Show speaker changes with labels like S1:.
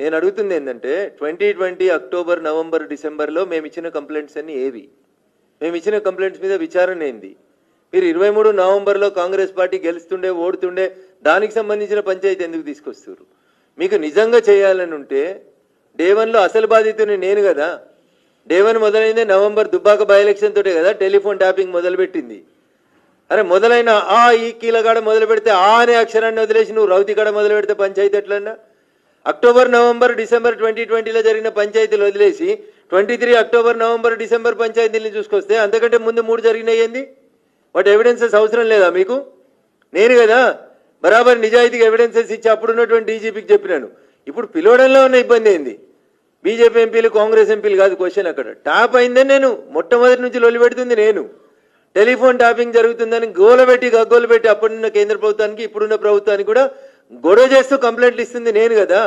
S1: నేను అడుగుతుంది ఏంటంటే ట్వంటీ ట్వంటీ అక్టోబర్ నవంబర్ డిసెంబర్లో మేము ఇచ్చిన కంప్లైంట్స్ అన్ని ఏవి? మేము ఇచ్చిన కంప్లైంట్స్ మీద విచారణ ఏంది? మీరు ఇరవై మూడు నవంబర్లో కాంగ్రెస్ పార్టీ గెలుస్తుండే ఓడుతుండే దానికి సంబంధించిన పంచాయతీ ఎందుకు తీసుకొస్తారు మీకు నిజంగా చేయాలని ఉంటే డే వన్లో అసలు బాధితుని నేను కదా. డే వన్ మొదలైందే నవంబర్ దుబ్బాక బై ఎలక్షన్ తోటే కదా టెలిఫోన్ ట్యాపింగ్ మొదలుపెట్టింది. అరే మొదలైన ఆ ఈ కీలగాడ మొదలు పెడితే ఆ అనే అక్షరాన్ని వదిలేసి నువ్వు రౌతి కాడ మొదలు పెడితే పంచాయతీ ఎట్లన్నా? అక్టోబర్ నవంబర్ డిసెంబర్ ట్వంటీ ట్వంటీలో జరిగిన పంచాయతీలు వదిలేసి twenty three October November December పంచాయతీని చూసుకొస్తే అంతకంటే ముందు మూడు జరిగినాయి ఏంది? వాటి ఎవిడెన్సెస్ అవసరం లేదా మీకు? నేను కదా బరాబర్ నిజాయితీగా ఎవిడెన్సెస్ ఇచ్చి అప్పుడున్నటువంటి డీజీపీకి చెప్పినాను. ఇప్పుడు పిలవడంలో ఉన్న ఇబ్బంది ఏంది? బీజేపీ ఎంపీలు కాంగ్రెస్ ఎంపీలు కాదు క్వశ్చన్ అక్కడ. టాప్ అయిందని నేను మొట్టమొదటి నుంచి లొల్లి పెడుతుంది నేను. టెలిఫోన్ టాపింగ్ జరుగుతుందని గోల పెట్టి గగ్గోలు పెట్టి అప్పుడున్న కేంద్ర ప్రభుత్వానికి ఇప్పుడున్న ప్రభుత్వానికి కూడా గొడవ చేస్తూ కంప్లైంట్లు ఇస్తుంది నేను కదా.